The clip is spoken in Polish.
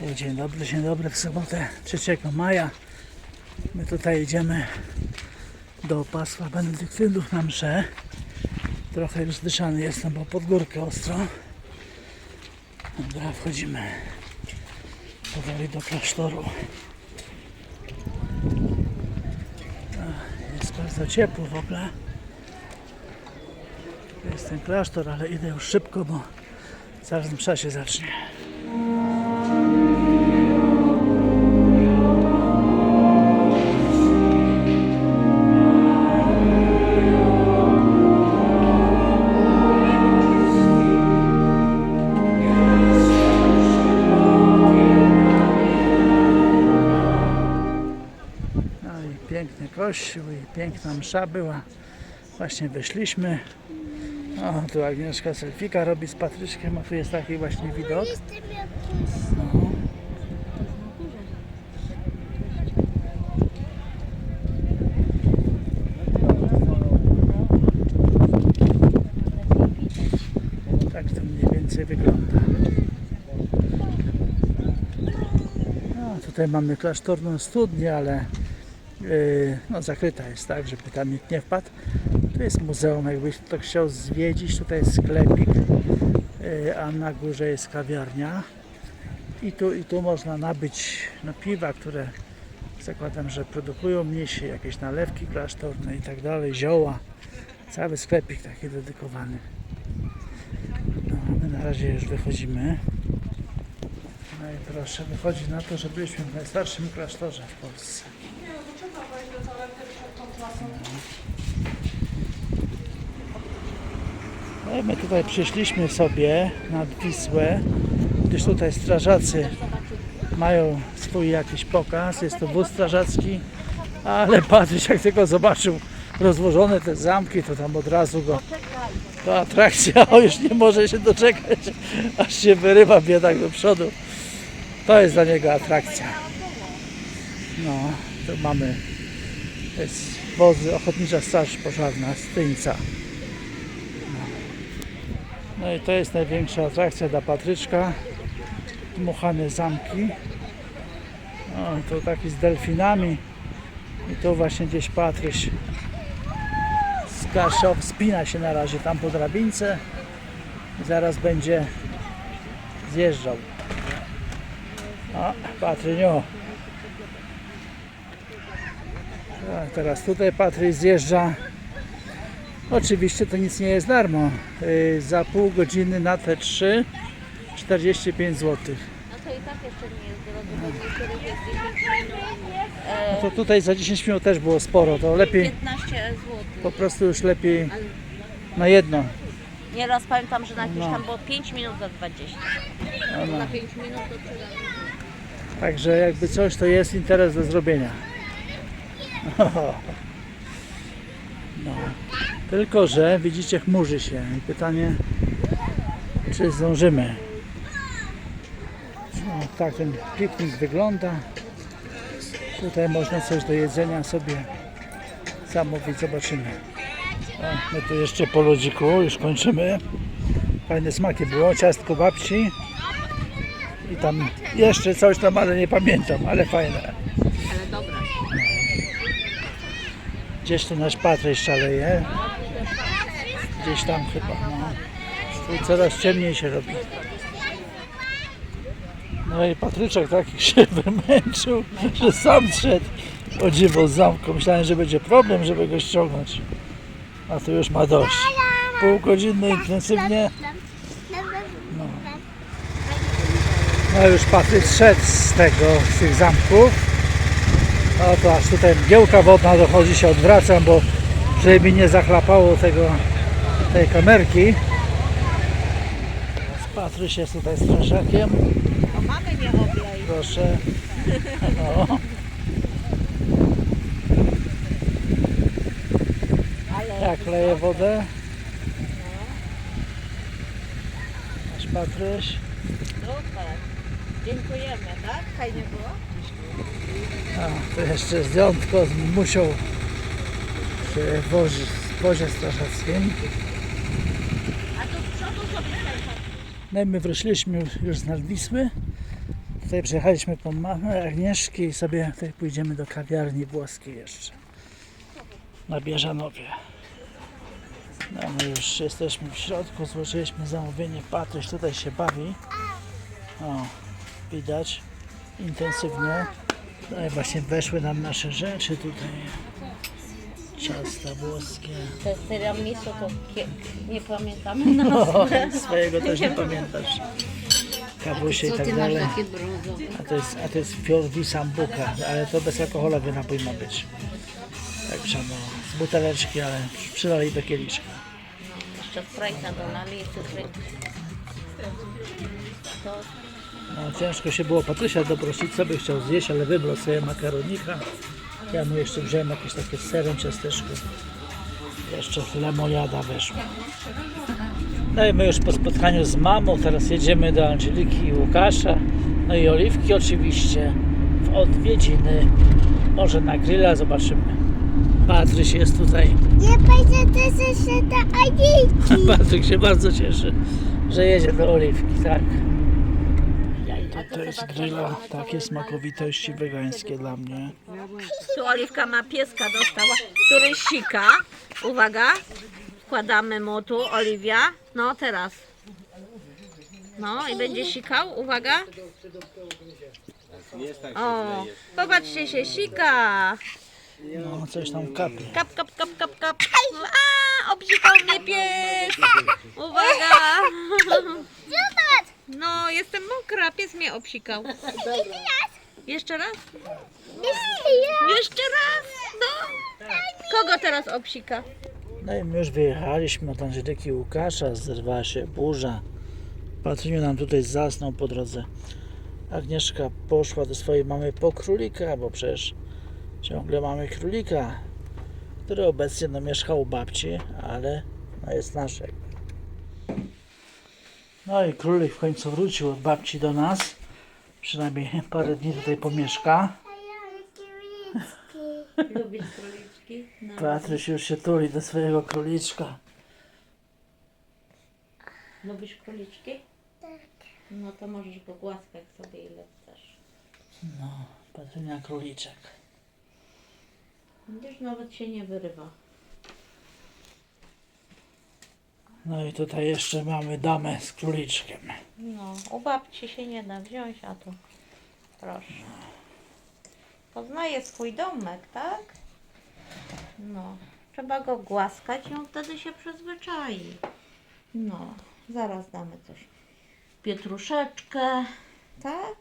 Dzień dobry, dzień dobry w sobotę 3 maja. My tutaj idziemy do opasła benedyktynów na mszę. Trochę już zdyszany jestem, bo pod górkę ostro. Dobra, wchodzimy powoli do klasztoru. Jest bardzo ciepło w ogóle. To jest ten klasztor, ale idę już szybko, bo zaraz msza się zacznie. I piękna msza była. Właśnie wyszliśmy. O, tu Agnieszka selfika robi z Patryczkiem, a tu jest taki właśnie widok. Tak to mniej więcej wygląda. Tutaj mamy klasztorną studnię, ale no, zakryta jest tak, żeby tam nikt nie wpadł. Tu jest muzeum, jakbyś to chciał zwiedzić. Tutaj jest sklepik, yy, a na górze jest kawiarnia. I tu, I tu można nabyć no, piwa, które zakładam, że produkują mniejsze, jakieś nalewki klasztorne i tak dalej, zioła. Cały sklepik taki dedykowany. No, my na razie już wychodzimy. No i proszę, wychodzi na to, że byliśmy w najstarszym klasztorze w Polsce. No i my tutaj przyszliśmy sobie nad Wisłę, gdyż tutaj strażacy mają swój jakiś pokaz, jest to wóz strażacki, ale Patryś jak tylko zobaczył rozłożone te zamki, to tam od razu go to atrakcja, o już nie może się doczekać, aż się wyrywa biedak do przodu. To jest dla niego atrakcja. No, tu mamy to jest wozy Ochotnicza Straż Pożarna z Tyńca. No. i to jest największa atrakcja dla Patryczka. Dmuchane zamki. No, to taki z delfinami. I tu właśnie gdzieś Patryś z Kaszą wspina się na razie tam po drabince. I zaraz będzie zjeżdżał. A, Patryniu. A teraz tutaj Patryś zjeżdża. Oczywiście to nic nie jest darmo. Yy, za pół godziny na te 3 45 zł. No to i tak jeszcze nie jest drogo, bo niektórych jest 10 minut. No to tutaj za 10 minut też było sporo. To lepiej 15 zł. po prostu już lepiej na jedno. Nieraz pamiętam, że na jakieś No. tam było 5 minut za 20. No, no. Na 5 minut to tyle. Także jakby coś to jest interes do zrobienia. No. Tylko, że widzicie chmurzy się i pytanie czy zdążymy. No, tak ten piknik wygląda. Tutaj można coś do jedzenia sobie zamówić, zobaczymy. O, my tu jeszcze po lodziku już kończymy. Fajne smaki było, ciastko babci. I tam jeszcze coś tam, ale nie pamiętam, ale fajne. Ale dobra. Gdzieś tu nasz Patryś szaleje. Gdzieś tam chyba, no. Tu coraz ciemniej się robi. No i Patryczek taki się wymęczył, że sam szedł o dziwo z zamku. Myślałem, że będzie problem, żeby go ściągnąć. A tu już ma dość. Pół godziny intensywnie. No. No już Patryk szedł z tego, z tych zamków. No to aż tutaj mgiełka wodna dochodzi, się odwracam, bo żeby mi nie zachlapało tego, tej kamerki. Patryś jest tutaj strażakiem, No mamy nie oblej. proszę. No. Ale Jak leje wodę? Nasz Patryś. super. Dziękujemy, tak? Fajnie było? A, to jeszcze zdjątko musiał w wozie, w przodu sobie No i my wróciliśmy już z Nadwisły. Tutaj przyjechaliśmy po mamę Agnieszki i sobie tutaj pójdziemy do kawiarni włoskiej jeszcze. Na Bieżanowie. No my już jesteśmy w środku, złożyliśmy zamówienie. Patryś tutaj się bawi. O, widać intensywnie. No i właśnie weszły nam nasze rzeczy tutaj. Ciasta włoskie. Te tiramisu to nie pamiętamy na O, swojego też nie pamiętasz. Kawusie i tak dalej. A to jest, a to jest Fior di Sambuca, ale to bezalkoholowy napój ma być. Także no, z buteleczki, ale przylali do kieliszka. Jeszcze Sprite'a dolali cytrynki. To No, ciężko się było Patrysia doprosić, co by chciał zjeść, ale wybrał sobie makaronika. Ja mu jeszcze wziąłem jakieś takie z serem ciasteczko. Jeszcze lemoniada weszła. No i my już po spotkaniu z mamą, teraz jedziemy do Angeliki i Łukasza. No i Oliwki oczywiście w odwiedziny. Może na grilla, zobaczymy. Patryś jest tutaj. Nie będzie też jeszcze do Aniki. Patryk się bardzo cieszy, że jedzie do Oliwki, tak. To jest grilla, takie smakowitości wegańskie dla mnie. Tu Oliwka ma pieska dostała, który sika. Uwaga, wkładamy mu tu, Oliwia. No teraz. No i będzie sikał, uwaga. O, popatrzcie się, sika. No, coś tam kapie. Kap, kap, kap, kap, kap. A, obsikał mnie pies. Uwaga. No, jestem mokra, pies mnie obsikał. Jeszcze raz? Jeszcze raz? No. Kogo teraz obsika? No i my już wyjechaliśmy od Angeliki Łukasza, zerwała się burza. Patryniu nam tutaj zasnął po drodze. Agnieszka poszła do swojej mamy po królika, bo przecież ciągle mamy królika, który obecnie no, mieszka u babci, ale no, jest nasz. No i królik w końcu wrócił od babci do nas. Przynajmniej parę dni tutaj pomieszka. Lubisz króliczki? No. Patryś już się tuli do swojego króliczka. Lubisz króliczki? Tak. No to możesz go głaskać sobie ile chcesz. Patrynia króliczek. Widzisz, nawet się nie wyrywa. No i tutaj jeszcze mamy damę z króliczkiem. No, u babci się nie da wziąć, a tu proszę. Poznaje swój domek, tak? No, trzeba go głaskać i on wtedy się przyzwyczai. No, zaraz damy coś. Pietruszeczkę, tak?